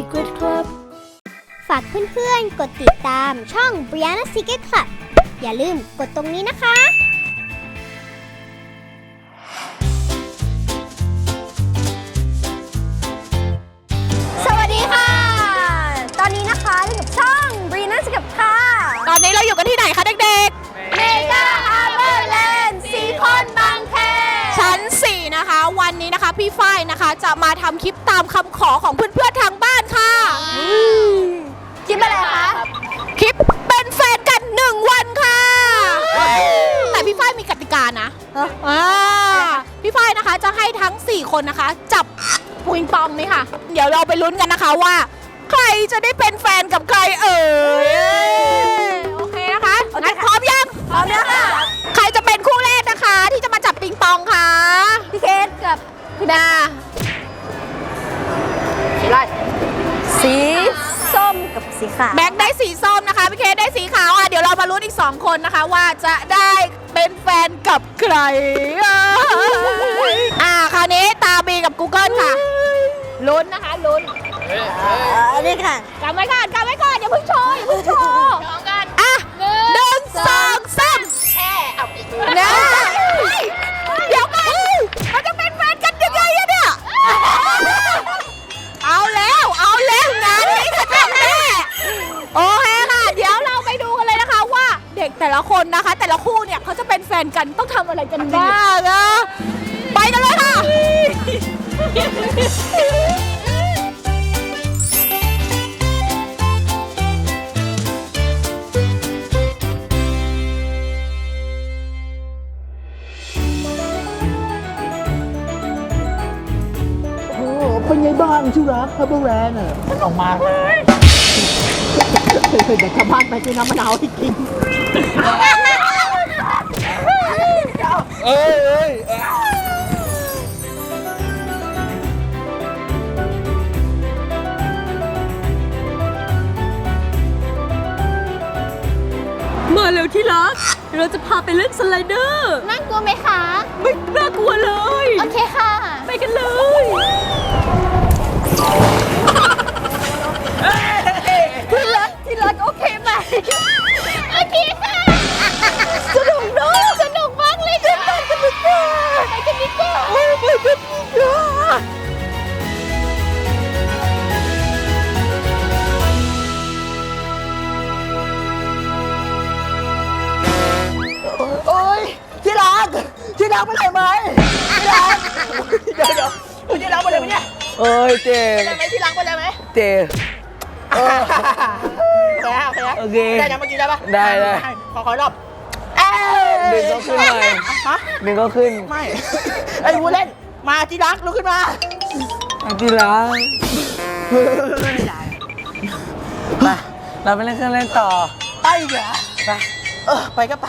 Secret Club ฝากเพื่อนๆ กดติดตามช่อง Brianna Secret Club อย่าลืมกดตรงนี้นะคะสวัสดีค่ะตอนนี้นะคะอยู่กับช่อง Brianna Secret ค่ะตอนนี้เราอยู่กันที่ไหนคะเด็กเมกาฮาร์เบอร์แลนด์ซีคอนบางแคๆชั้น 4 นะคะ วันนี้นะคะพี่ฝ้ายนะคะจะมาทำคลิปตามคำขอของเพื่อนๆทางบ้าน ค่ะคิดอะไรคะคลิปเป็นแฟนกัน1วันค่ะ แต่พี่ฝ้ายมีกติกานะอ่าพี่ฝ้ายนะคะจะให้ทั้ง 4 คนนะคะ จับปิงปองนี่ค่ะ เดี๋ยวเราไปลุ้นกันนะคะว่า ใครจะได้เป็นแฟนกับใครเอ่ยโอเคนะคะงั้นพร้อมยังพร้อมแล้วค่ะใครจะเป็นคู่แรกนะคะ ที่จะมาจับปิงปองคะพี่เคสกับพี่ดา กับสีขาวแบงค์ได้สีส้มนะคะพี่เคได้สีขาวอะเดี๋ยวเรามาลุ้นอีก 2 คนนะคะ ว่าจะได้เป็นแฟนกับใคร อ่าคราวนี้ตาบีกับ Google ค่ะลุ้นนะคะลุ้นอันนี้ค่ะกำไว้ก่อนกำไว้ก่อนอย่าเพิ่งโชว์อย่าเพิ่งโชว์กันอะหนึ่งสองสามนะ แต่ละคนนะคะ แต่ละคู่เนี่ยเขาจะเป็นแฟนกันต้องทำอะไรกันบ้างอะไปกันเลยค่ะ โอ้เป็นไงบ้างชิรักฮับเบอร์แรนอะมันออกมาเคยเคยเด็กชาวบ้านไปซื้อน้ำมะนาวให้กิน เอ้ยเอ้ยมาเร็วที่รัก เราจะพาไปเล่นสไลเดอร์ น่ากลัวไหมคะ ไม่น่ากลัวเลย โอเคค่ะ ไปกัน รักไปไหนไหมที่รักเดี๋ยวเดี๋ยวที่รักไปไหนไหมเนี่ยเอ้ยเจได้ไหมที่รักไปเลยไหมเจเออโอเคโอเคโอเคได้ยังเมื่อกี้ได้ปะได้ได้ ขอขอรอบดึงก็ขึ้นหน่อยฮะดึงก็ขึ้นไม่ไอ้วูเล่นมาที่รักลุกขึ้นมาที่รักไปเราไปเล่นเครื่องเล่นต่อไปเหรอไปเออไปก็ไป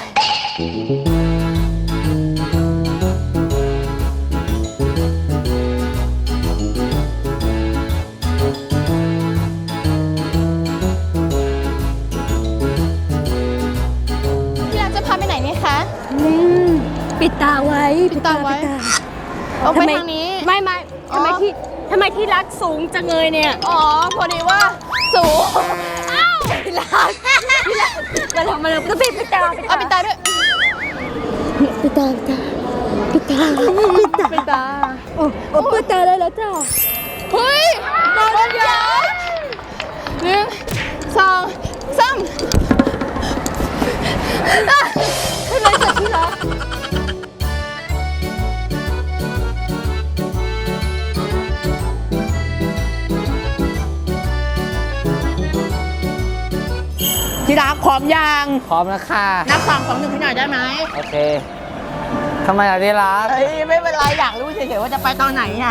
ปิดตาไว้เอาไปทางนี้ ไม่ไม่อ๋อทำไมที่ทำไมที่รักสูงจังเลยเนี่ย อ๋อ พอดีว่าสูงอ้าวที่รักที่รักมาทำมาเลยก็ปิดปิดตาเอาปิดตาด้วยปิดตาปิดตาปิดตาปิดตาปิดตาโอ้โอ้ปิดตาได้แล้วจ้าเฮ้ยนอนยาวหนึ่งสองสามอะขึ้นเลยจ้ะที่รัก ที่รักพร้อมยังพร้อมแล้วค่ะ นับสามสองหนึ่งที่ไหนอยได้ไหมโอเคทำไมอะที่รักเฮ้ยไม่เป็นไรอยากรู้เฉยๆว่าจะไปตอนไหนไง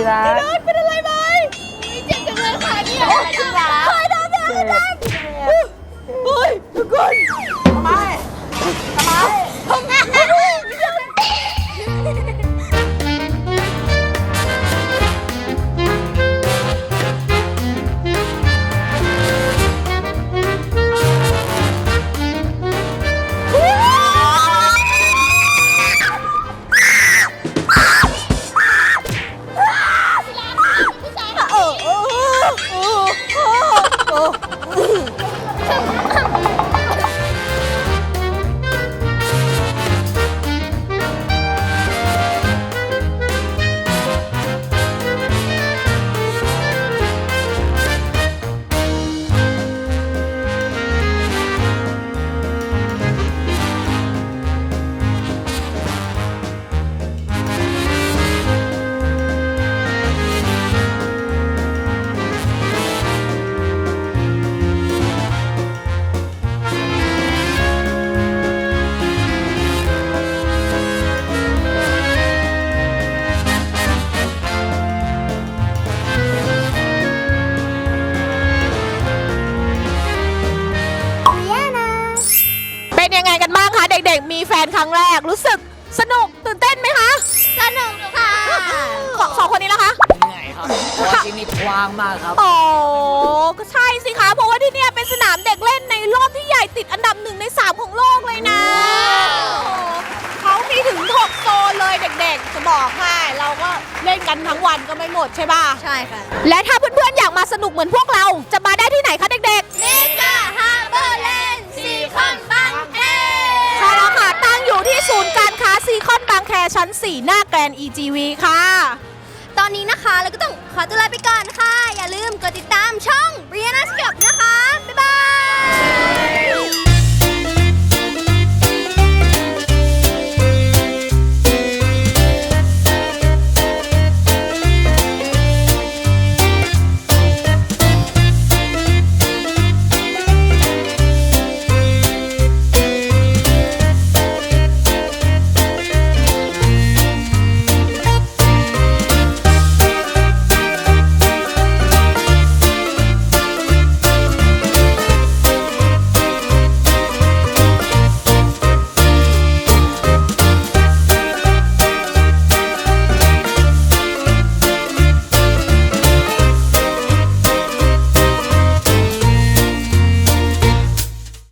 ที่รักดนเป็นอะไรไหมเจ็บจังเลยค่ะเนี่ยที่รักเคยโดนแบบนี้เฮ้ยทุกคน เด็กๆ มีแฟนครั้งแรกรู้สึกสนุกตื่นเต้นไหมคะสนุกค่ะสองสองคนนี้ละคะ เหนื่อยครับเพราะว่าที่นี่กว้างมากครับ โอ้ก็ใช่สิคะ เพราะว่าที่เนี่ยเป็นสนามเด็กเล่นในรอบที่ใหญ่ติดอันดับหนึ่งในสามของโลกเลยนะเขามีถึงหกโซนเลยเด็กๆ จะบอกให้เราก็เล่นกันทั้งวันก็ไม่หมดใช่ป่ะ ใช่ค่ะ และถ้าเพื่อนๆ อยากมาสนุกเหมือนพวกเราจะมาได้ที่ไหนคะเด็กเมกาฮาร์เบอร์แลน ชั้น 4 หน้าแกรน EGV ค่ะ ตอนนี้นะคะเราก็ต้องขอตัวลาไปก่อนค่ะ อย่าลืมกดติดตามช่อง b r i a n a s k i